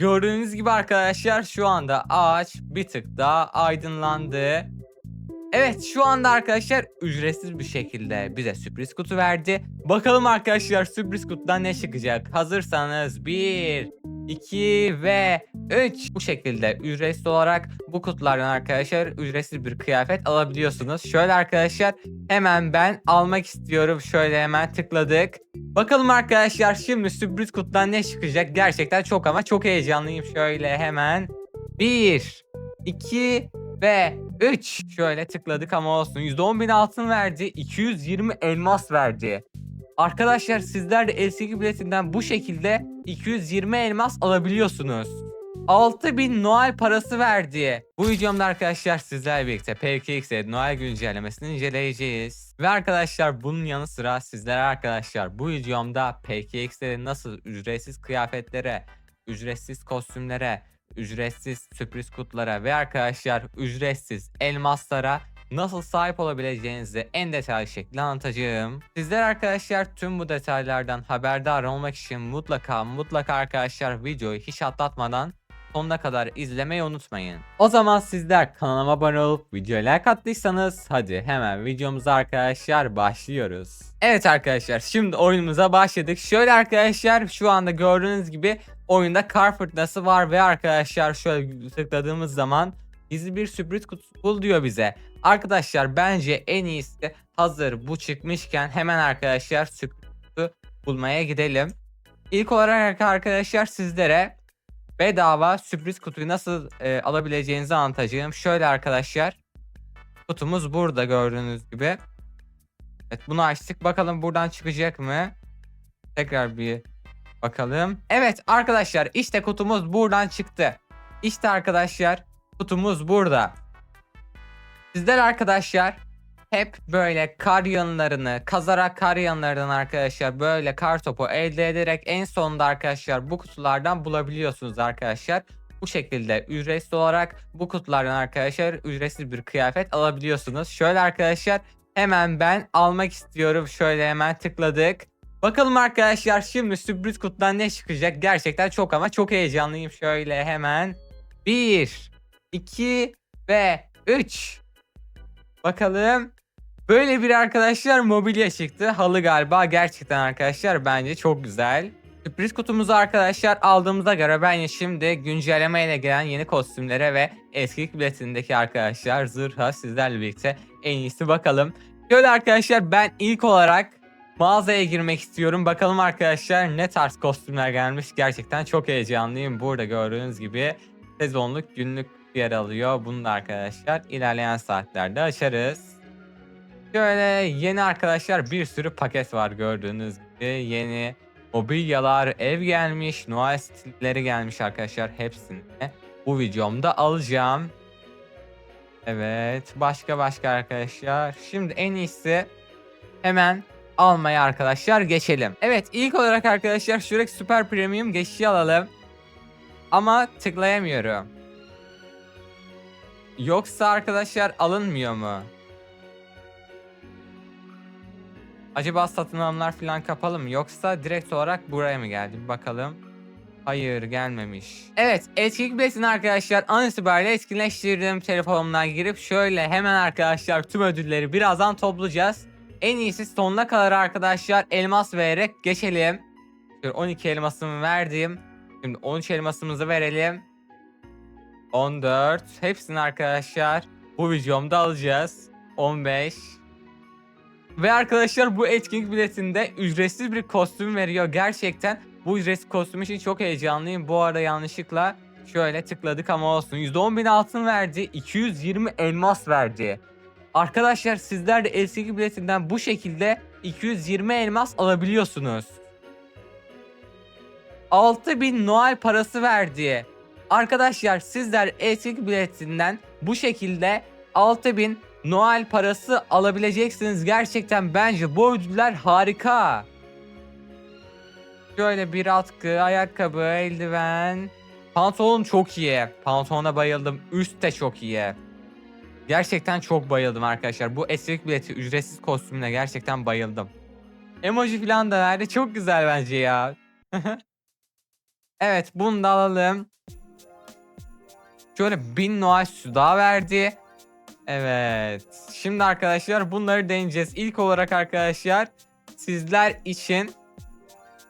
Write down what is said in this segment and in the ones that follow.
Gördüğünüz gibi arkadaşlar şu anda ağaç bir tık daha aydınlandı. Evet şu anda arkadaşlar ücretsiz bir şekilde bize sürpriz kutu verdi. Bakalım arkadaşlar sürpriz kutudan ne çıkacak? Hazırsanız 1, 2 ve 3 bu şekilde ücretsiz olarak bu kutulardan arkadaşlar ücretsiz bir kıyafet alabiliyorsunuz. Şöyle arkadaşlar hemen ben almak istiyorum. Şöyle hemen tıkladık. Bakalım arkadaşlar şimdi sürpriz kutudan ne çıkacak? Gerçekten çok ama çok heyecanlıyım. Şöyle hemen 1, 2 ve 3 şöyle tıkladık ama olsun. %10 bin altın verdi. 220 elmas verdi. Arkadaşlar sizler de eski biletinden bu şekilde 220 elmas alabiliyorsunuz. 6000 Noel parası verdi. Bu videomda arkadaşlar sizlerle birlikte PKX'e Noel güncellemesini inceleyeceğiz. Ve arkadaşlar bunun yanı sıra sizlere arkadaşlar bu videomda PKX'de nasıl ücretsiz kıyafetlere, ücretsiz kostümlere, ücretsiz sürpriz kutulara ve arkadaşlar ücretsiz elmaslara nasıl sahip olabileceğinizi en detaylı şekilde anlatacağım. Sizler arkadaşlar tüm bu detaylardan haberdar olmak için mutlaka mutlaka arkadaşlar videoyu hiç atlatmadan sonuna kadar izlemeyi unutmayın. O zaman sizler kanalıma abone olup videoya like attıysanız hadi hemen videomuza arkadaşlar başlıyoruz. Evet arkadaşlar şimdi oyunumuza başladık. Şöyle arkadaşlar şu anda gördüğünüz gibi oyunda kar fırtınası var ve arkadaşlar şöyle tıkladığımız zaman gizli bir sürpriz kutusu bul diyor bize. Arkadaşlar bence en iyisi hazır bu çıkmışken hemen arkadaşlar sürpriz bulmaya gidelim. İlk olarak arkadaşlar sizlere bedava sürpriz kutuyu nasıl e, alabileceğinizi anlatacağım. Şöyle arkadaşlar kutumuz burada gördüğünüz gibi. Evet bunu açtık bakalım buradan çıkacak mı? Tekrar bir bakalım. Evet arkadaşlar işte kutumuz buradan çıktı. İşte arkadaşlar kutumuz burada. Sizler arkadaşlar hep böyle kar yanlarını kazarak kar yanlarından arkadaşlar böyle kar topu elde ederek en sonunda arkadaşlar bu kutulardan bulabiliyorsunuz arkadaşlar. Bu şekilde ücretsiz olarak bu kutulardan arkadaşlar ücretsiz bir kıyafet alabiliyorsunuz. Şöyle arkadaşlar hemen ben almak istiyorum. Şöyle hemen tıkladık. Bakalım arkadaşlar şimdi sürpriz kutudan ne çıkacak? Gerçekten çok ama çok heyecanlıyım. Şöyle hemen 1, 2 ve 3. Bakalım. Böyle bir arkadaşlar mobilya çıktı. Halı galiba gerçekten arkadaşlar bence çok güzel. Sürpriz kutumuzu arkadaşlar aldığımıza göre ben şimdi güncelleme ile gelen yeni kostümlere ve eski biletindeki arkadaşlar zırha sizlerle birlikte en iyisi bakalım. Şöyle arkadaşlar ben ilk olarak mağazaya girmek istiyorum. Bakalım arkadaşlar ne tarz kostümler gelmiş. Gerçekten çok heyecanlıyım. Burada gördüğünüz gibi sezonluk günlük yer alıyor. Bunu da arkadaşlar ilerleyen saatlerde açarız. Şöyle yeni arkadaşlar bir sürü paket var gördüğünüz gibi. Yeni mobilyalar, ev gelmiş, Noel stilleri gelmiş arkadaşlar hepsini. Bu videomda alacağım. Evet başka başka arkadaşlar. Şimdi en iyisi hemen almaya arkadaşlar geçelim. Evet ilk olarak arkadaşlar şuradaki süper premium geçişi alalım. Ama tıklayamıyorum. Yoksa arkadaşlar alınmıyor mu? Acaba satın alımlar falan kapalı mı? Yoksa direkt olarak buraya mı geldi? Bakalım. Hayır gelmemiş. Evet etkinlik biletini arkadaşlar an itibariyle etkinleştirdim telefonumdan girip şöyle hemen arkadaşlar tüm ödülleri birazdan toplayacağız. En iyisi sonuna kadar arkadaşlar elmas vererek geçelim. Şöyle 12 elmasımı verdim. Şimdi 13 elmasımızı verelim. 14. Hepsini arkadaşlar bu videomda alacağız. 15. Ve arkadaşlar bu etkinlik biletinde ücretsiz bir kostüm veriyor. Gerçekten bu ücretsiz kostüm için çok heyecanlıyım. Bu arada yanlışlıkla şöyle tıkladık ama olsun. %10 bin altın verdi. 220 elmas verdi. Arkadaşlar sizler de etkinlik biletinden bu şekilde 220 elmas alabiliyorsunuz. 6000 Noel parası verdi. Arkadaşlar sizler etkinlik biletinden bu şekilde 6000 Noel parası alabileceksiniz. Gerçekten bence bu ödüller harika. Şöyle bir atkı, ayakkabı, eldiven. Pantolon çok iyi. Pantolona bayıldım. Üst de çok iyi. Gerçekten çok bayıldım arkadaşlar. Bu esrik bileti ücretsiz kostümüne gerçekten bayıldım. Emoji falan da verdi. Çok güzel bence ya. Evet bunu da alalım. Şöyle 1000 Noel süsü daha verdi. Evet. Şimdi arkadaşlar bunları deneyeceğiz. İlk olarak arkadaşlar sizler için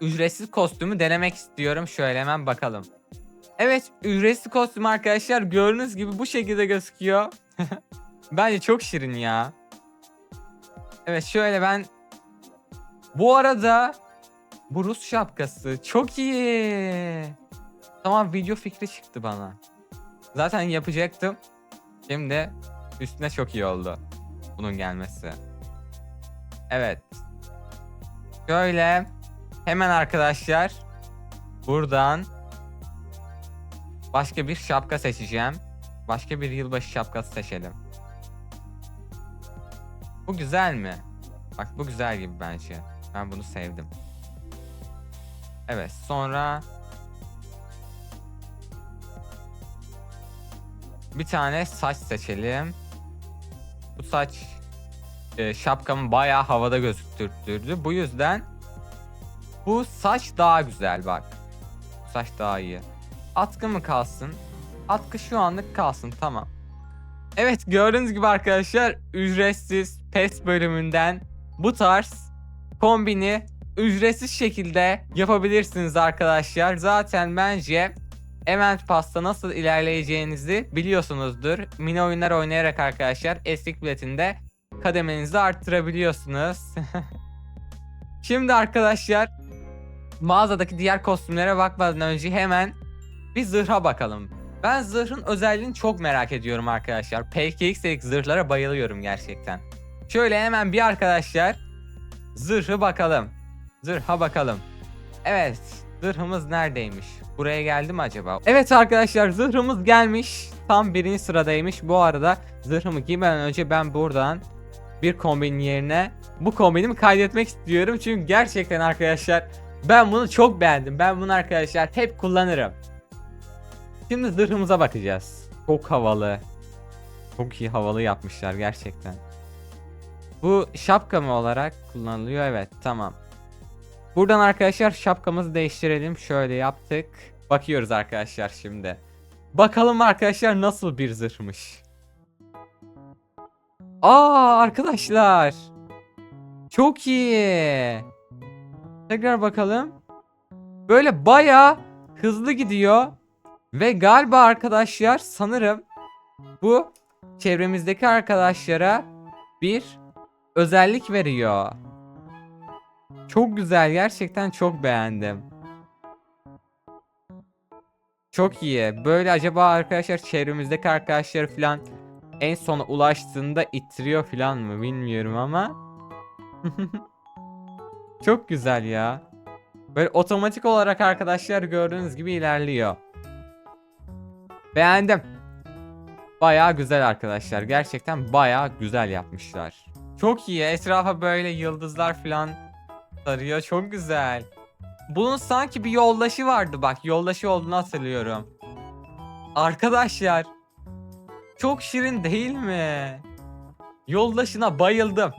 ücretsiz kostümü denemek istiyorum. Şöyle hemen bakalım. Evet ücretsiz kostüm arkadaşlar gördüğünüz gibi bu şekilde gözüküyor. Bence çok şirin ya. Evet şöyle ben bu arada bu Rus şapkası çok iyi. Tamam video fikri çıktı bana. Zaten yapacaktım. Şimdi üstüne çok iyi oldu. Bunun gelmesi. Evet. Şöyle hemen arkadaşlar buradan başka bir şapka seçeceğim. Başka bir yılbaşı şapkası seçelim. Bu güzel mi? Bak bu güzel gibi bence. Ben bunu sevdim. Evet sonra bir tane saç seçelim. Bu saç e, şapkamı bayağı havada gözüktürdü. Bu yüzden bu saç daha güzel bak. Bu saç daha iyi. Atkı mı kalsın? Atkı şu anlık kalsın tamam. Evet gördüğünüz gibi arkadaşlar ücretsiz PES bölümünden bu tarz kombini ücretsiz şekilde yapabilirsiniz arkadaşlar. Zaten bence Event Pass'ta nasıl ilerleyeceğinizi biliyorsunuzdur. Mini oyunlar oynayarak arkadaşlar eski biletinde kademenizi arttırabiliyorsunuz. Şimdi arkadaşlar mağazadaki diğer kostümlere bakmadan önce hemen bir zırha bakalım. Ben zırhın özelliğini çok merak ediyorum arkadaşlar. PKX'lik zırhlara bayılıyorum gerçekten. Şöyle hemen bir arkadaşlar zırhı bakalım. Zırha bakalım. Evet zırhımız neredeymiş? Buraya geldi mi acaba? Evet arkadaşlar zırhımız gelmiş. Tam birinci sıradaymış. Bu arada zırhımı giymeden önce ben buradan bir kombin yerine bu kombinimi kaydetmek istiyorum. Çünkü gerçekten arkadaşlar ben bunu çok beğendim. Ben bunu arkadaşlar hep kullanırım. Şimdi zırhımıza bakacağız. Çok havalı. Çok iyi havalı yapmışlar gerçekten. Bu şapka mı olarak kullanılıyor? Evet tamam. Buradan arkadaşlar şapkamızı değiştirelim. Şöyle yaptık. Bakıyoruz arkadaşlar şimdi. Bakalım arkadaşlar nasıl bir zırhmış. Aa arkadaşlar. Çok iyi. Tekrar bakalım. Böyle baya hızlı gidiyor. Ve galiba arkadaşlar sanırım bu çevremizdeki arkadaşlara bir özellik veriyor. Çok güzel gerçekten çok beğendim. Çok iyi. Böyle acaba arkadaşlar çevremizdeki arkadaşları falan en sona ulaştığında ittiriyor falan mı bilmiyorum ama. çok güzel ya. Böyle otomatik olarak arkadaşlar gördüğünüz gibi ilerliyor. Beğendim. Baya güzel arkadaşlar. Gerçekten baya güzel yapmışlar. Çok iyi. Etrafa böyle yıldızlar falan sarıyor. Çok güzel. Bunun sanki bir yoldaşı vardı bak. Yoldaşı olduğunu hatırlıyorum. Arkadaşlar. Çok şirin değil mi? Yoldaşına bayıldım.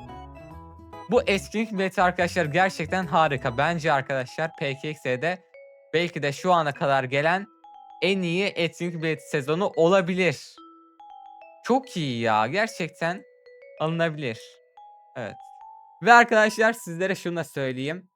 Bu etkinlik bileti arkadaşlar gerçekten harika. Bence arkadaşlar PKX'de belki de şu ana kadar gelen en iyi etkinlik bileti sezonu olabilir. Çok iyi ya. Gerçekten alınabilir. Evet. Ve arkadaşlar sizlere şunu da söyleyeyim.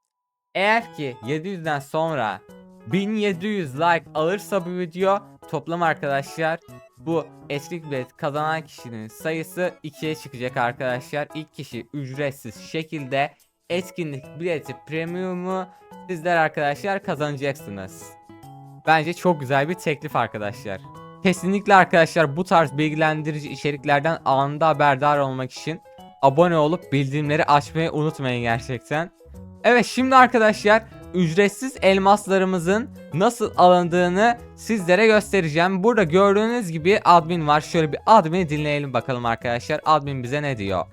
Eğer ki 700'den sonra 1700 like alırsa bu video toplam arkadaşlar bu etkinlik bilet kazanan kişinin sayısı 2'ye çıkacak arkadaşlar. İlk kişi ücretsiz şekilde etkinlik bileti premiumu sizler arkadaşlar kazanacaksınız. Bence çok güzel bir teklif arkadaşlar. Kesinlikle arkadaşlar bu tarz bilgilendirici içeriklerden anında haberdar olmak için abone olup bildirimleri açmayı unutmayın gerçekten. Evet şimdi arkadaşlar ücretsiz elmaslarımızın nasıl alındığını sizlere göstereceğim. Burada gördüğünüz gibi admin var. Şöyle bir admini dinleyelim bakalım arkadaşlar. Admin bize ne diyor?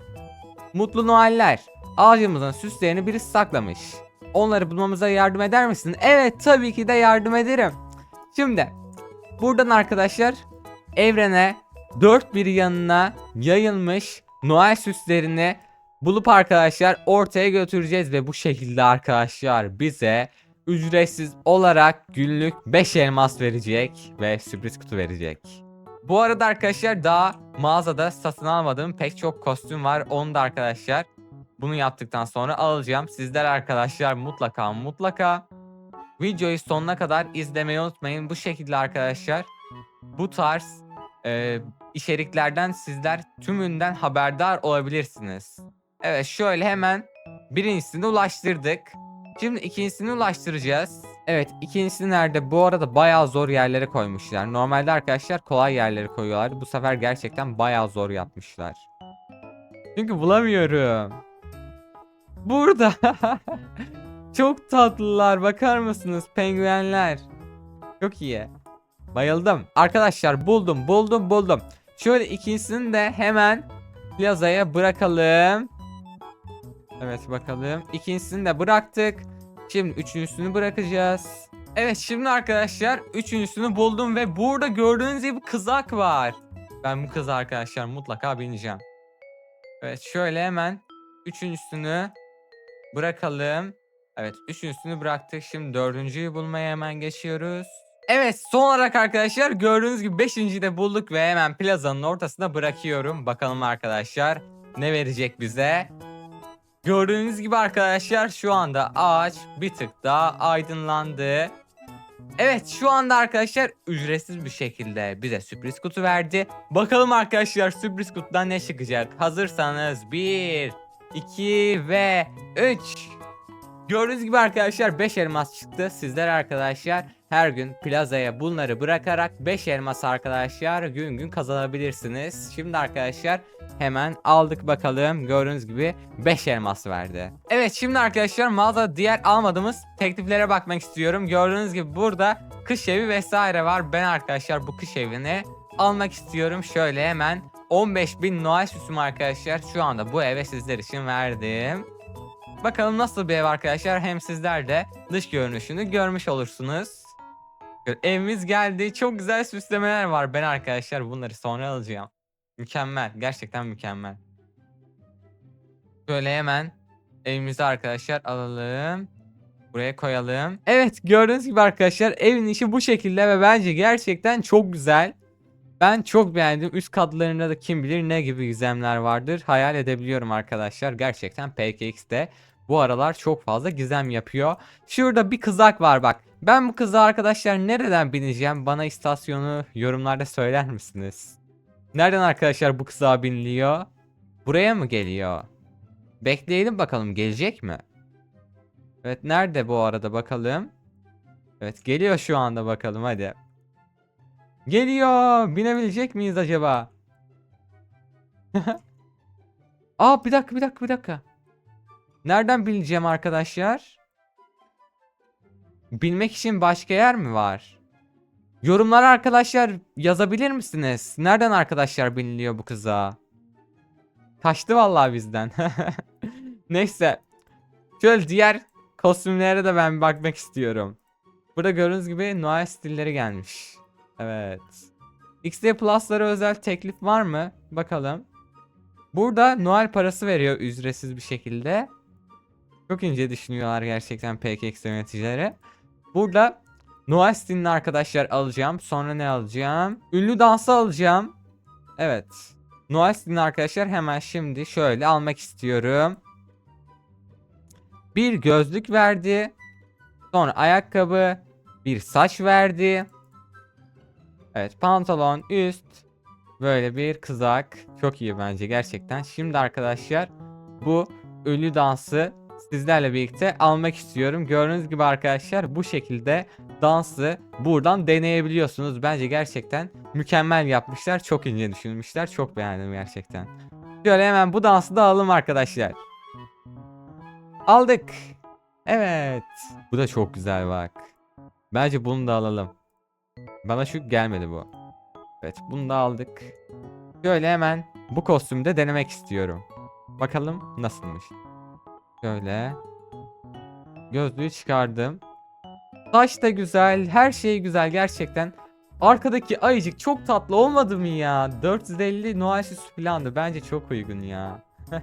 Mutlu Noeller. Ağacımızın süslerini birisi saklamış. Onları bulmamıza yardım eder misin? Evet tabii ki de yardım ederim. Şimdi buradan arkadaşlar evrene dört bir yanına yayılmış Noel süslerini bulup arkadaşlar ortaya götüreceğiz ve bu şekilde arkadaşlar bize ücretsiz olarak günlük 5 elmas verecek ve sürpriz kutu verecek. Bu arada arkadaşlar daha mağazada satın almadığım pek çok kostüm var. Onu da arkadaşlar bunu yaptıktan sonra alacağım. Sizler arkadaşlar mutlaka mutlaka videoyu sonuna kadar izlemeyi unutmayın. Bu şekilde arkadaşlar bu tarz e, içeriklerden sizler tümünden haberdar olabilirsiniz. Evet şöyle hemen birincisini ulaştırdık. Şimdi ikincisini ulaştıracağız. Evet ikincisi nerede? Bu arada bayağı zor yerlere koymuşlar. Normalde arkadaşlar kolay yerlere koyuyorlar. Bu sefer gerçekten bayağı zor yapmışlar. Çünkü bulamıyorum. Burada. Çok tatlılar. Bakar mısınız? Penguenler. Çok iyi. Bayıldım. Arkadaşlar buldum buldum buldum. Şöyle ikincisini de hemen plazaya bırakalım. Evet bakalım. İkincisini de bıraktık. Şimdi üçüncüsünü bırakacağız. Evet şimdi arkadaşlar üçüncüsünü buldum ve burada gördüğünüz gibi kızak var. Ben bu kızı arkadaşlar mutlaka bineceğim. Evet şöyle hemen üçüncüsünü bırakalım. Evet üçüncüsünü bıraktık. Şimdi dördüncüyü bulmaya hemen geçiyoruz. Evet son olarak arkadaşlar gördüğünüz gibi beşinciyi de bulduk ve hemen plazanın ortasına bırakıyorum. Bakalım arkadaşlar ne verecek bize. Gördüğünüz gibi arkadaşlar şu anda ağaç bir tık daha aydınlandı. Evet şu anda arkadaşlar ücretsiz bir şekilde bize sürpriz kutu verdi. Bakalım arkadaşlar sürpriz kutudan ne çıkacak. Hazırsanız 1, 2 ve 3. Gördüğünüz gibi arkadaşlar 5 elmas çıktı. Sizler arkadaşlar her gün plazaya bunları bırakarak 5 elmas arkadaşlar gün gün kazanabilirsiniz. Şimdi arkadaşlar hemen aldık bakalım. Gördüğünüz gibi 5 elmas verdi. Evet şimdi arkadaşlar mağazada diğer almadığımız tekliflere bakmak istiyorum. Gördüğünüz gibi burada kış evi vesaire var. Ben arkadaşlar bu kış evini almak istiyorum. Şöyle hemen 15.000 Noel süsümü arkadaşlar şu anda bu eve sizler için verdim. Bakalım nasıl bir ev arkadaşlar. Hem sizler de dış görünüşünü görmüş olursunuz. Evimiz geldi. Çok güzel süslemeler var. Ben arkadaşlar bunları sonra alacağım. Mükemmel. Gerçekten mükemmel. Şöyle hemen evimizi arkadaşlar alalım. Buraya koyalım. Evet gördüğünüz gibi arkadaşlar evin içi bu şekilde ve bence gerçekten çok güzel. Ben çok beğendim. Üst katlarında da kim bilir ne gibi gizemler vardır. Hayal edebiliyorum arkadaşlar. Gerçekten PKX'de bu aralar çok fazla gizem yapıyor. Şurada bir kızak var bak. Ben bu kıza arkadaşlar nereden bineceğim? Bana istasyonu yorumlarda söyler misiniz? Nereden arkadaşlar bu kıza biniliyor? Buraya mı geliyor? Bekleyelim bakalım gelecek mi? Evet nerede bu arada bakalım. Evet geliyor şu anda bakalım hadi. Geliyor. Binebilecek miyiz acaba? Aa bir dakika bir dakika bir dakika. Nereden bileceğim arkadaşlar? Bilmek için başka yer mi var? Yorumlara arkadaşlar yazabilir misiniz? Nereden arkadaşlar biniliyor bu kıza? Kaçtı vallahi bizden. Neyse. Şöyle diğer kostümlere de ben bakmak istiyorum. Burada gördüğünüz gibi Noel stilleri gelmiş. Evet. XD Plus'lara özel teklif var mı? Bakalım. Burada Noel parası veriyor ücretsiz bir şekilde. Çok ince düşünüyorlar gerçekten PKX yöneticileri. Burada Noel stilini arkadaşlar alacağım. Sonra ne alacağım? Ünlü dansı alacağım. Evet. Noel stilini arkadaşlar hemen şimdi şöyle almak istiyorum. Bir gözlük verdi. Sonra ayakkabı. Bir saç verdi. Evet pantolon üst. Böyle bir kızak. Çok iyi bence gerçekten. Şimdi arkadaşlar bu ünlü dansı sizlerle birlikte almak istiyorum. Gördüğünüz gibi arkadaşlar bu şekilde dansı buradan deneyebiliyorsunuz. Bence gerçekten mükemmel yapmışlar. Çok ince düşünmüşler. Çok beğendim gerçekten. Şöyle hemen bu dansı da alalım arkadaşlar. Aldık. Evet. Bu da çok güzel bak. Bence bunu da alalım. Bana şu gelmedi bu. Evet bunu da aldık. Şöyle hemen bu kostümde denemek istiyorum. Bakalım nasılmış. Şöyle. Gözlüğü çıkardım. Saç da güzel. Her şey güzel gerçekten. Arkadaki ayıcık çok tatlı olmadı mı ya? 450 Noel süsü plandı. Bence çok uygun ya.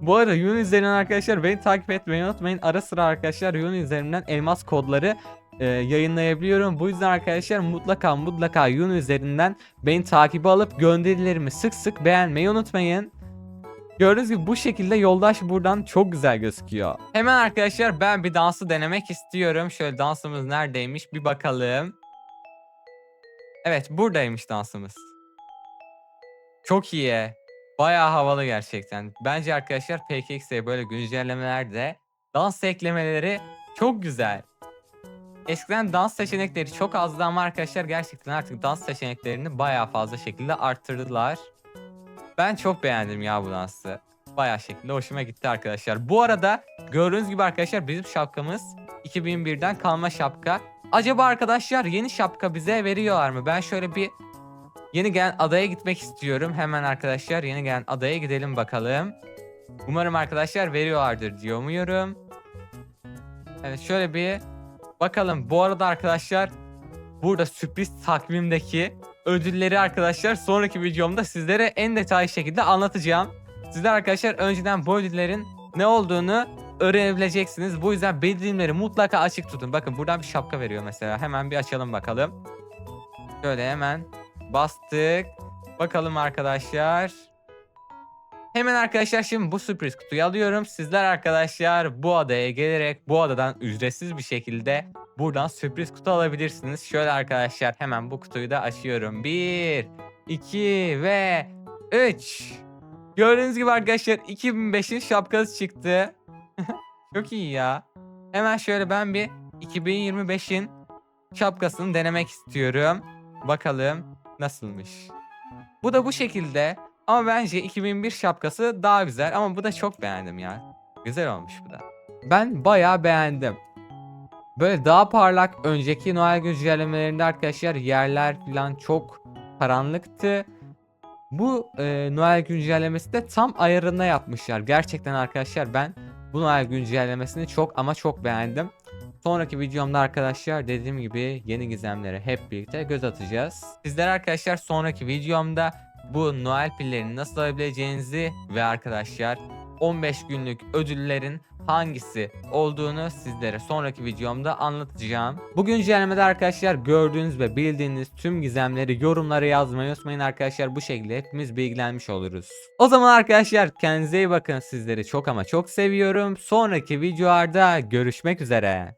Bu arada Yun üzerinden arkadaşlar beni takip etmeyi unutmayın. Ara sıra arkadaşlar Yun üzerinden elmas kodları e, yayınlayabiliyorum. Bu yüzden arkadaşlar mutlaka mutlaka Yun üzerinden beni takibe alıp gönderilerimi sık sık beğenmeyi unutmayın. Gördüğünüz gibi bu şekilde yoldaş buradan çok güzel gözüküyor. Hemen arkadaşlar ben bir dansı denemek istiyorum. Şöyle dansımız neredeymiş bir bakalım. Evet buradaymış dansımız. Çok iyi. Bayağı havalı gerçekten. Bence arkadaşlar PKX'e böyle güncellemelerde dans eklemeleri çok güzel. Eskiden dans seçenekleri çok azdı ama arkadaşlar gerçekten artık dans seçeneklerini bayağı fazla şekilde arttırdılar. Ben çok beğendim ya bu dansı. Bayağı şekilde hoşuma gitti arkadaşlar. Bu arada gördüğünüz gibi arkadaşlar bizim şapkamız 2001'den kalma şapka. Acaba arkadaşlar yeni şapka bize veriyorlar mı? Ben şöyle bir yeni gelen adaya gitmek istiyorum. Hemen arkadaşlar yeni gelen adaya gidelim bakalım. Umarım arkadaşlar veriyorlardır diyor umuyorum. Evet şöyle bir bakalım. Bu arada arkadaşlar burada sürpriz takvimdeki ödülleri arkadaşlar sonraki videomda sizlere en detaylı şekilde anlatacağım. Sizler arkadaşlar önceden bu ödüllerin ne olduğunu öğrenebileceksiniz. Bu yüzden bildirimleri mutlaka açık tutun. Bakın buradan bir şapka veriyor mesela. Hemen bir açalım bakalım. Şöyle hemen bastık. Bakalım arkadaşlar. Hemen arkadaşlar şimdi bu sürpriz kutuyu alıyorum. Sizler arkadaşlar bu adaya gelerek bu adadan ücretsiz bir şekilde buradan sürpriz kutu alabilirsiniz. Şöyle arkadaşlar hemen bu kutuyu da açıyorum. 1, 2 ve 3. Gördüğünüz gibi arkadaşlar 2005'in şapkası çıktı. Çok iyi ya. Hemen şöyle ben bir 2025'in şapkasını denemek istiyorum. Bakalım nasılmış. Bu da bu şekilde ama bence 2001 şapkası daha güzel ama bu da çok beğendim ya. Güzel olmuş bu da. Ben bayağı beğendim. Böyle daha parlak önceki Noel güncellemelerinde arkadaşlar yerler falan çok karanlıktı. Bu e, Noel güncellemesi de tam ayarında yapmışlar. Gerçekten arkadaşlar ben bu Noel güncellemesini çok ama çok beğendim. Sonraki videomda arkadaşlar dediğim gibi yeni gizemlere hep birlikte göz atacağız. Sizler arkadaşlar sonraki videomda bu Noel pillerini nasıl alabileceğinizi ve arkadaşlar 15 günlük ödüllerin hangisi olduğunu sizlere sonraki videomda anlatacağım. Bu güncellemede arkadaşlar gördüğünüz ve bildiğiniz tüm gizemleri yorumlara yazmayı unutmayın arkadaşlar. Bu şekilde hepimiz bilgilenmiş oluruz. O zaman arkadaşlar kendinize iyi bakın. Sizleri çok ama çok seviyorum. Sonraki videolarda görüşmek üzere.